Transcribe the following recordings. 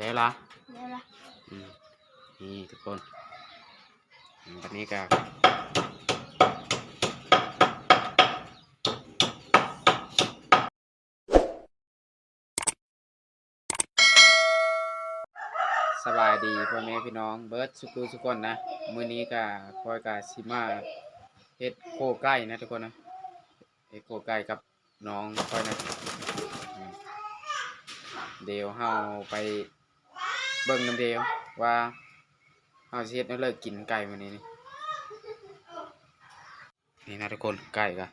แล้วละแล้วล่ะอืมนี่ทุกคนอืมวันนี้ก็สบายดีพ่อแม่พี่น้องเบิร์ดสุกุทุกคนนะมื้อนี้ก็คอยกาซิมาเฮ็ดโคไก่นะทุกคนนะเฮ็ดโคไก่กับน้องคอยนะอืมเดี๋ยวเฮาไป เบิ่งน้ำเดียวว่าเอาสิเฮ็ดแนวเลิกกินไก่วันนี้นี่นี่นะทุกคนไก่กะ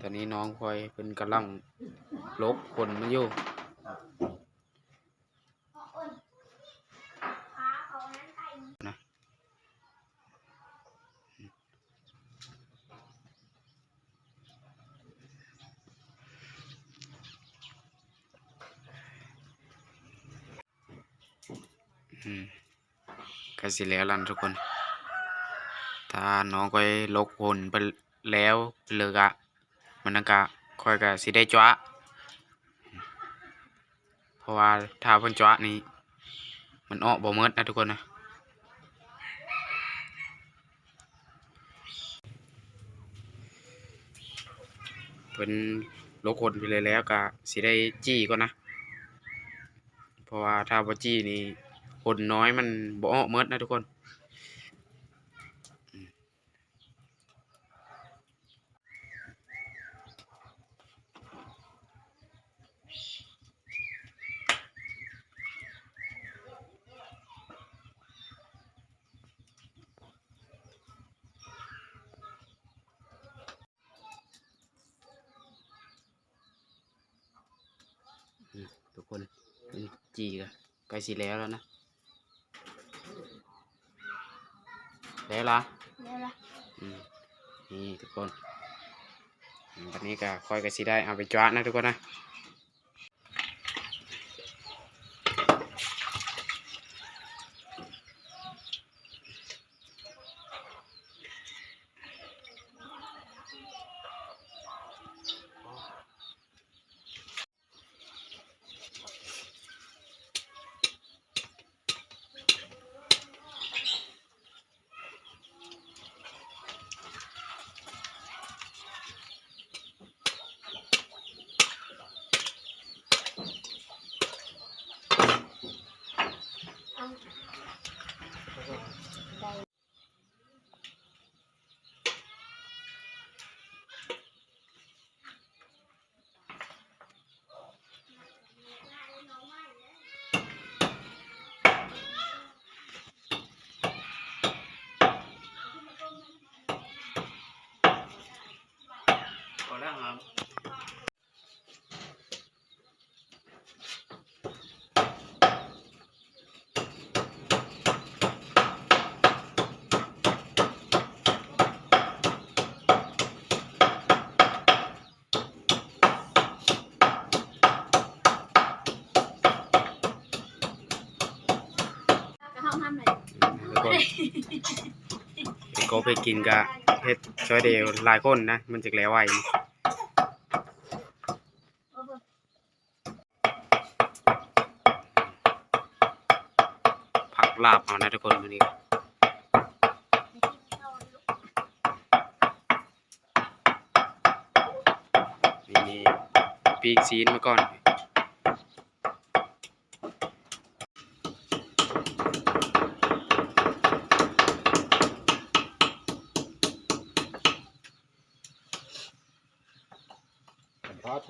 ตอนนี้น้องคอยเป็นกระลังลบคนมาอยู่ ขาเขานั้นไก่ นะอืม ก็สิแล้วล่ะทุกคน ถ้าน้องก็ลกผลไปแล้วเหลือกะมันนั่นกะค่อยกะสิได้จ้วะเพราะว่าถ้าเพิ่นจ้วะนี่มันออกบ่หมดนะทุกคนนะเพิ่นลกคนไปเลยแล้วก็สิได้จี้ก่อนนะ เพราะว่าถ้าบ่จี้นี่ คนน้อยมันบ่ออกหมดนะทุกคนอืมทุกคนเป็นจีกะใกล้สิแล้วแล้วนะ แล้วละแล้วล่ะอืมนี่ทุกคนอืมวันนี้ก็ค่อยก็สิได้เอาไปจ้วะนะทุกคนนะ พอแล้วครับกระห้องห้ามหน่อย ทุกคน ไอ้โกไปกินกะเฮ็ดช่วยเดียวหลายคนนะ มันจะแล้วไวโอ้ผักลาบเอานะทุกคนวันนี้มีปีกซีนมาก่อน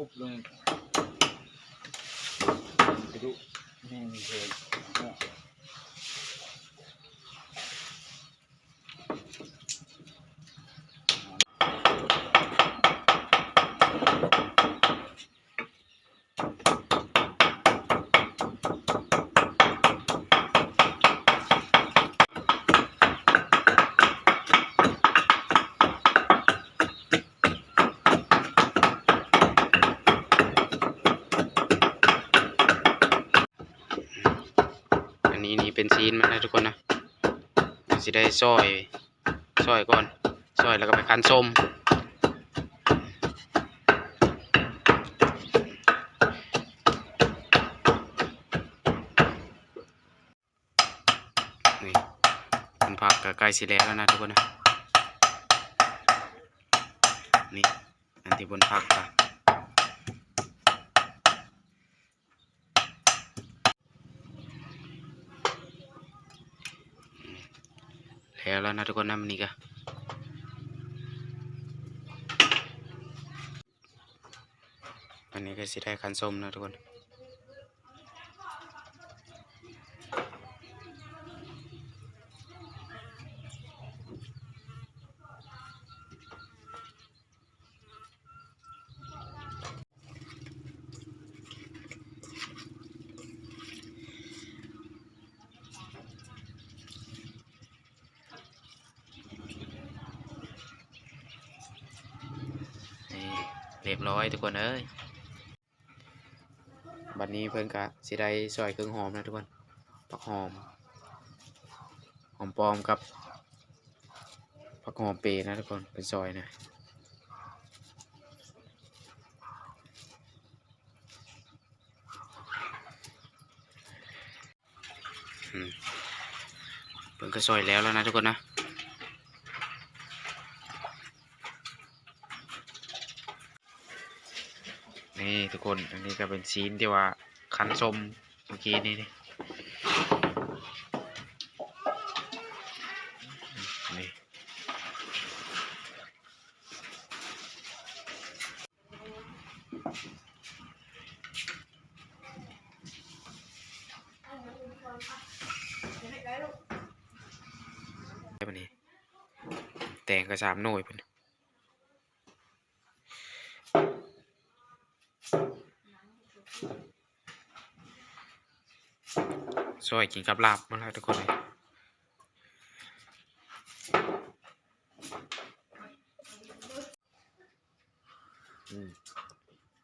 ผมพาทุบเลยไปดูนี่มีเหตุเนี่ย อันนี้นี่เป็นซีนมันนะทุกคนนะมันสิ ได้ซอยซอยก่อนซอยแล้วก็ไปคั้นส้มนี่มันผักก็ใกล้สิแล้วแล้วนะทุกคนนะนี่อันที่บนผักค่ะ แล้วแล้วนะทุกคนนะมันนี่ก็อันนี้ก็สิได้คันส้มนะทุกคน เรียบร้อยทุกคนเอ้ยบัดนี้เพิ่นกะสิได้ซอยเครื่องหอมนะทุกคนผักหอม หอมปลอมกับผักหอมเปรย์นะทุกคนเป็นซอยนะเพิ่นก็ซอยแล้วแล้วนะทุกคนนะ นี่ทุกคน อันนี้ก็เป็นซีนที่ว่าคันสมเมื่อกี้นี่นี่นี่ได้ปะนี่แตงก็สามหน่วยเป็น วยกินกับลาบมาแล้วทุกคนเลย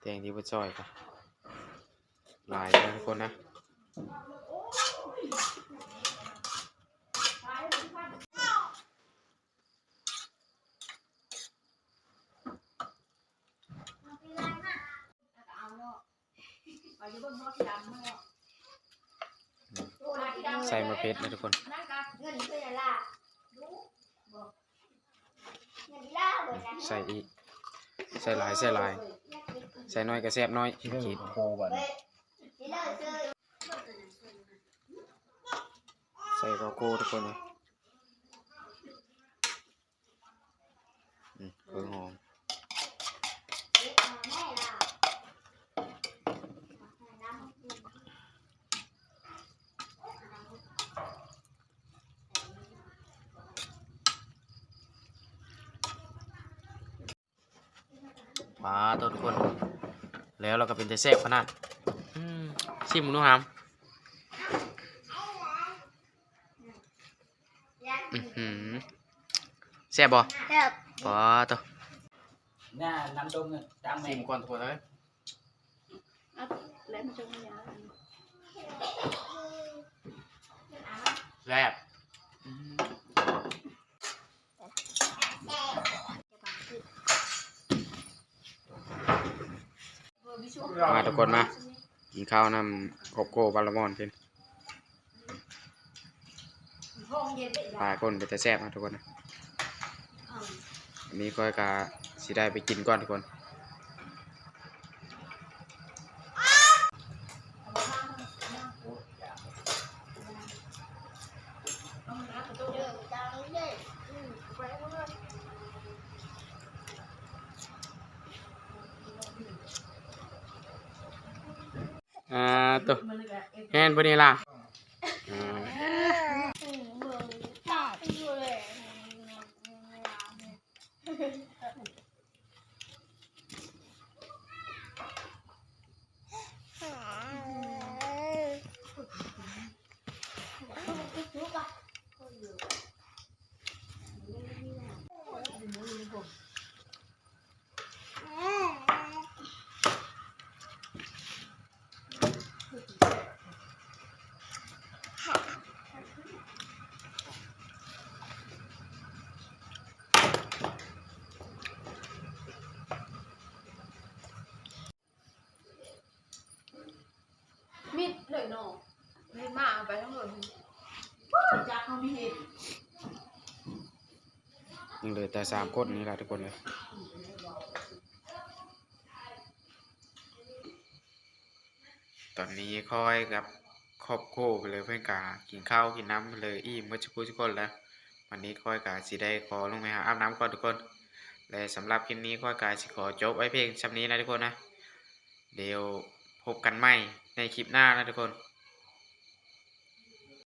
แตงที่ว่าช่อยกันหลายนะทุกคนนะไปดูบนหม้อที่ดำมาก ใส่มะเพชรนะทุกคน เงินเพื่อนล่ะรู้บอกเงินล่าเบิดนะใส่อีก ใส่หลายใส่หลาย ใส่น้อยก็แซ่บน้อยที่เรื่องขีดโคบันเฮ้ยนี่เลิกซื้อใส่ข้าวโก้ทุกคนนะอืมเครื่องหอม เด็กมาแม่ล่ะน้ำกิน มาตัวทุกคน แล้วเราก็เป็นจะแซ่บขนาดอืมชิมมึงดูหามยันอื้อหือแซ่บบ่แซ่บปอตัวหน้าน้ำต้มเนี่ยตามแม่ชิมก่อนทุกคนเลยแล้วมันจะไม่ยาวแซ่บ มาทุกคนมา กินข้าวนำโกโก้บาลามอนกินปลาคนเป็นแต่แซ่บนะทุกคนนะอันนี้ก็กะสิได้ไปกินก่อนทุกคน อ่าตัวแฮนบนี่ล่ะ ยังเหลือแต่สามคนนี่แหละทุกคนเลยตอนนี้ค่อยกับครอบครัวไปเลยเพื่อนกากินข้าวกินน้ำไปเลยอิ่มเมื่อชุกทุกคนแล้ววันนี้ค่อยกาสิได้ขอลงไปหาอาบน้ำก่อนทุกคนและสำหรับคลิปนี้ค่อยกาสิขอจบไว้เพียงชำนี้นะทุกคนนะ เดี๋ยวพบกันใหม่ในคลิปหน้านะทุกคน